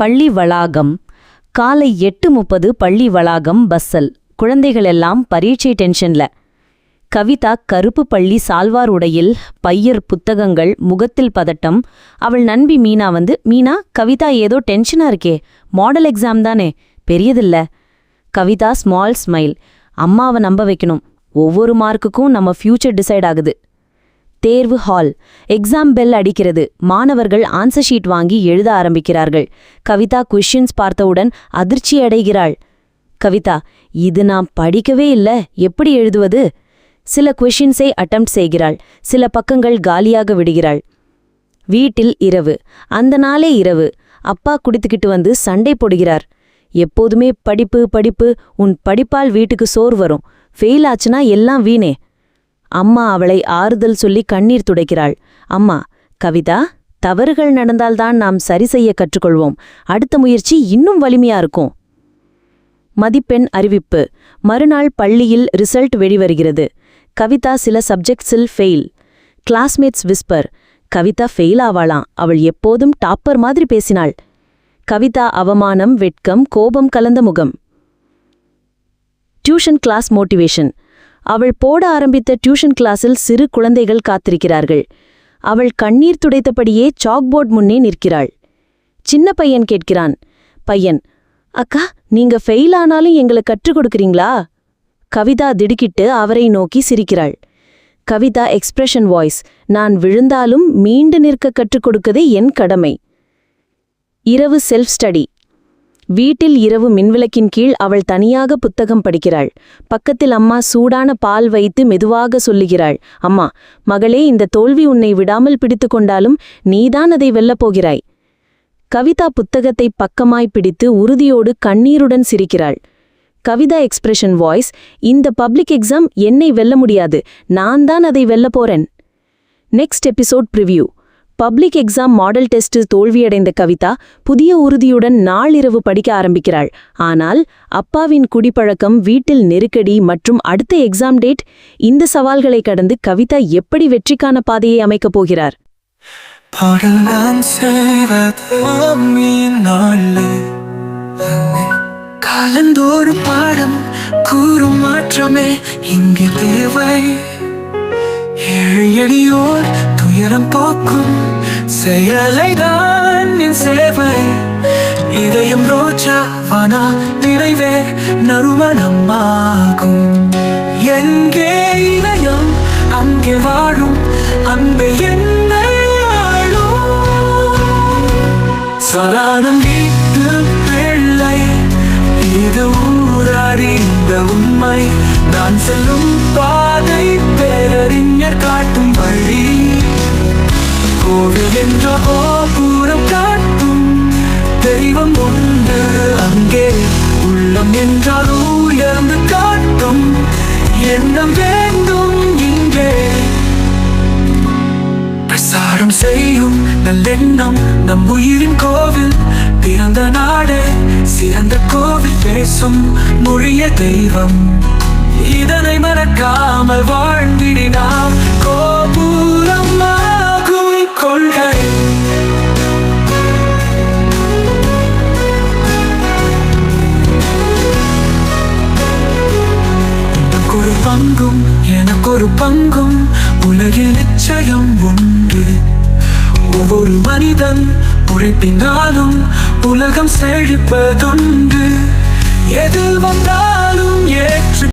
பள்ளி வளாகம் காலை எட்டு முப்பது பள்ளி வளாகம் பஸ்ஸல். குழந்தைகள் எல்லாம் பரீட்சை டென்ஷன்ல. கவிதா கருப்பு பள்ளி சால்வார் உடையில் பையர் புத்தகங்கள் முகத்தில் பதட்டம். அவள் நண்பி மீனா வந்து மீனா கவிதா ஏதோ டென்ஷனா இருக்கே. மாடல் எக்ஸாம் தானே. பெரியதில்ல. Kavitha small smile. அம்மாவை நம்ப வைக்கணும். ஒவ்வொரு மார்க்குக்கும் நம்ம ஃபியூச்சர் டிசைட் ஆகுது. தேர்வு ஹால். எக்ஸாம் பெல் அடிக்கிறது. மாணவர்கள் ஆன்சர் ஷீட் வாங்கி எழுத ஆரம்பிக்கிறார்கள். கவிதா கொஷின்ஸ் பார்த்தவுடன் அதிர்ச்சி அடைகிறாள். கவிதா இது நான் படிக்கவே இல்ல. எப்படி எழுதுவது? சில கொஷின்ஸை அட்டம்ப்ட் செய்கிறாள். சில பக்கங்கள் காலியாக விடுகிறாள். வீட்டில் இரவு. அந்த நாளே இரவு. அப்பா குடித்துக்கிட்டு வந்து சண்டை போடுகிறார். எப்போதுமே படிப்பு படிப்பு. உன் படிப்பால் வீட்டுக்கு சோர் வரும். ஃபெயில் ஆச்சுன்னா எல்லாம் வீணே. அம்மா அவளை ஆறுதல் சொல்லி கண்ணீர் துடைக்கிறாள். அம்மா கவிதா தவறுகள் நடந்தால்தான் நாம் சரி செய்ய கற்றுக்கொள்வோம். அடுத்த முயற்சி இன்னும் வலிமையா இருக்கும். மதிப்பெண் அறிவிப்பு. மறுநாள் பள்ளியில் ரிசல்ட் வெளிவருகிறது. கவிதா சில சப்ஜெக்ட்ஸில் fail. Classmates whisper. Kavitha fail ஆவாளாம். அவள் எப்போதும் டாப்பர் மாதிரி பேசினாள். கவிதா அவமானம் வெட்கம் கோபம் கலந்த முகம். Tuition class motivation. அவள் போட ஆரம்பித்த டியூஷன் கிளாஸில் சிறு குழந்தைகள் காத்திருக்கிறார்கள். அவள் கண்ணீர் துடைத்தபடியே சாக்போர்ட் முன்னே நிற்கிறாள். சின்ன பையன் கேட்கிறான். பையன். அக்கா நீங்க ஃபெயில் ஆனாலும் எங்களை கற்றுக் கொடுக்கறீங்களா? கவிதா திடுக்கிட்டு அவரை நோக்கி சிரிக்கிறாள். கவிதா எக்ஸ்பிரஷன் வாய்ஸ் நான் விழுந்தாலும் மீண்டு நிற்க கற்றுக் கொடுக்கதே என் கடமை. இரவு செல்ஃப் ஸ்டடி. வீட்டில் இரவு மின்விளக்கின் கீழ் அவள் தனியாக புத்தகம் படிக்கிறாள். பக்கத்தில் அம்மா சூடான பால் வைத்து மெதுவாக சொல்லுகிறாள் அம்மா மகளே இந்த தோல்வி உன்னை விடாமல் பிடித்து கொண்டாலும் நீதான் அதை வெல்லப் போகிறாய் கவிதா புத்தகத்தை பக்கமாய் பிடித்து உறுதியோடு கண்ணீருடன் சிரிக்கிறாள். கவிதா எக்ஸ்பிரஷன் வாய்ஸ் இந்த பப்ளிக் எக்ஸாம் என்னை வெல்ல முடியாது. நான் தான் அதை வெல்லப் போறேன். Next episode preview. Public exam model test தோல்வியடைந்த கவிதா புதிய உறுதியுடன் நாளிரவு படிக்க ஆரம்பிக்கிறாள். ஆனால் அப்பாவின் குடிப்பழக்கம் வீட்டில் நெருக்கடி மற்றும் அடுத்த எக்ஸாம் டேட் இந்த சவால்களை கடந்து கவிதா எப்படி வெற்றிக்கான பாதையை அமைக்கப் போகிறார்? காலந்தோறும் பாடம் கூறும் மாற்றமே இங்கு தேவை. ஏழு எளியோர் இனம் போக்கும் செயலை தான் என் சேவை. இதயம் ரோஜா வனா நிறைவே நறுமணமாகும். எங்கே இதயம்? அங்கே வாழும் அன்பே என்னை ஆளும். சலானம் வீட்டு பிள்ளை இது ஊரறிந்த உண்மை. நான் செல்லும் பாதை பேரறிஞர் காட்டும் வழி. கோவில் என்ற கோபுரம் காட்டும். தெய்வம் ஒன்று அங்கே உள்ளம் என்றால் உயர்ந்து காட்டும். எண்ணம் வேண்டும் இங்கே. பிரசாரம் செய்யும் நல்லெண்ணம் நம் உயிரின் கோவில். பிறந்த நாடே சிறந்த கோவில் பேசும் மொழிய தெய்வம். இதனை மறக்காமல் வாழ்ந்திடினாம் கோபுரம் கொள்கை. எனக்கொரு பங்கும் எனக்கொரு பங்கும் உலகில் நிச்சயம் உண்டு. ஒவ்வொரு மனிதன் உழைப்பினாலும் உலகம் செழிப்பதுண்டு. எதில் வந்தாலும் ஏற்று